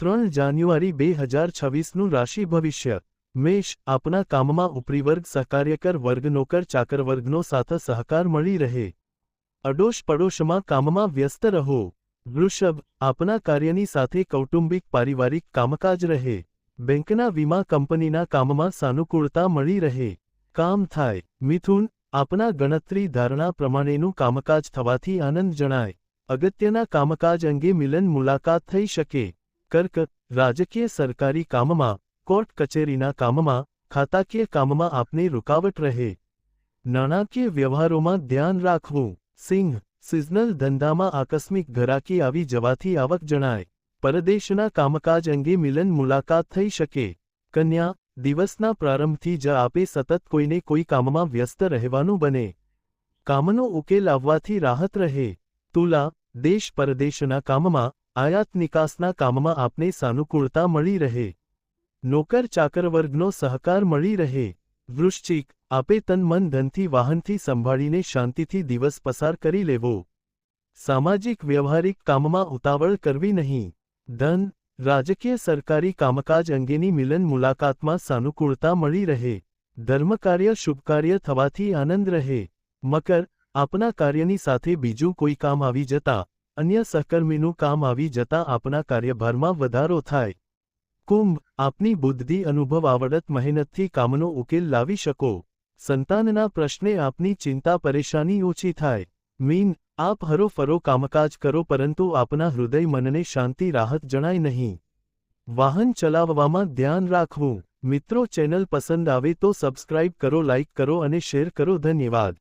ત્રણ જાન્યુઆરી બે હજાર છવ્વીસનું રાશિ ભવિષ્ય. મેષ આપના કામમાં ઉપરી વર્ગ સહકાર્યકર વર્ગ નોકર ચાકર વર્ગનો સાથે સહકાર મળી રહે. અડોશ પડોશમાં કામમાં વ્યસ્ત રહો. વૃષભ આપના કાર્યની સાથે કૌટુંબિક પારિવારિક કામકાજ રહે. બેંકના વીમા કંપનીના કામમાં સાનુકૂળતા મળી રહે. કામ થાય. મિથુન આપના ગણતરી ધારણા પ્રમાણેનું કામકાજ થવાથી આનંદ જણાય. અગત્યના કામકાજ અંગે મિલન મુલાકાત થઈ શકે. કર્ક રાજકીય સરકારી કામમાં કોર્ટ કચેરીના કામમાં ખાતાકીય કામમાં આપને રૂકાવટ રહે નાણાકીય વ્યવહારોમાં ધ્યાન રાખવું સિંહ સિઝનલ ધંધામાં આકસ્મિક ઘરાકી આવી જવાથી આવક જણાય પરદેશના કામકાજ અંગે મિલન મુલાકાત થઈ શકે કન્યા દિવસના પ્રારંભથી જ આપે સતત કોઈને કોઈ કામમાં વ્યસ્ત રહેવાનું બને. કામનો ઉકેલ આવવાથી રાહત રહે. તુલા, દેશ પરદેશના કામમાં આયાત નિકાસના કામમાં આપને સાનુકૂળતા મળી રહે. નોકર ચાકર વર્ગનો સહકાર મળી રહે. વૃશ્ચિક, આપે તન મન ધનથી વાહનથી સંભાળીને શાંતિથી દિવસ પસાર કરી લેવો. સામાજિક વ્યવહારિક કામમાં ઉતાવળ કરવી નહીં. ધન, રાજકીય સરકારી કામકાજ અંગેની મિલન મુલાકાતમાં સાનુકૂળતા મળી રહે. ધર્મકાર્ય શુભકાર્ય થવાથી આનંદ રહે. મકર, આપના કાર્યની સાથે બીજું કોઈ કામ આવી જતા અન્ય સહકર્મીનું કામ આવી જતાં આપના કાર્યભારમાં વધારો થાય. કુંભ, આપની બુદ્ધિ, અનુભવ આવડત, મહેનતથી કામનો ઉકેલ લાવી શકો. સંતાનના પ્રશ્ને આપની ચિંતા, પરેશાની ઓછી થાય. મીન, આપ હરોફરો કામકાજ કરો પરંતુ આપના હૃદય મનને શાંતિ, રાહત જણાય નહીં. વાહન ચલાવવામાં ધ્યાન રાખવું. મિત્રો ચેનલ પસંદ આવે તો સબસ્ક્રાઇબ કરો, લાઇક કરો અને શેર કરો. ધન્યવાદ.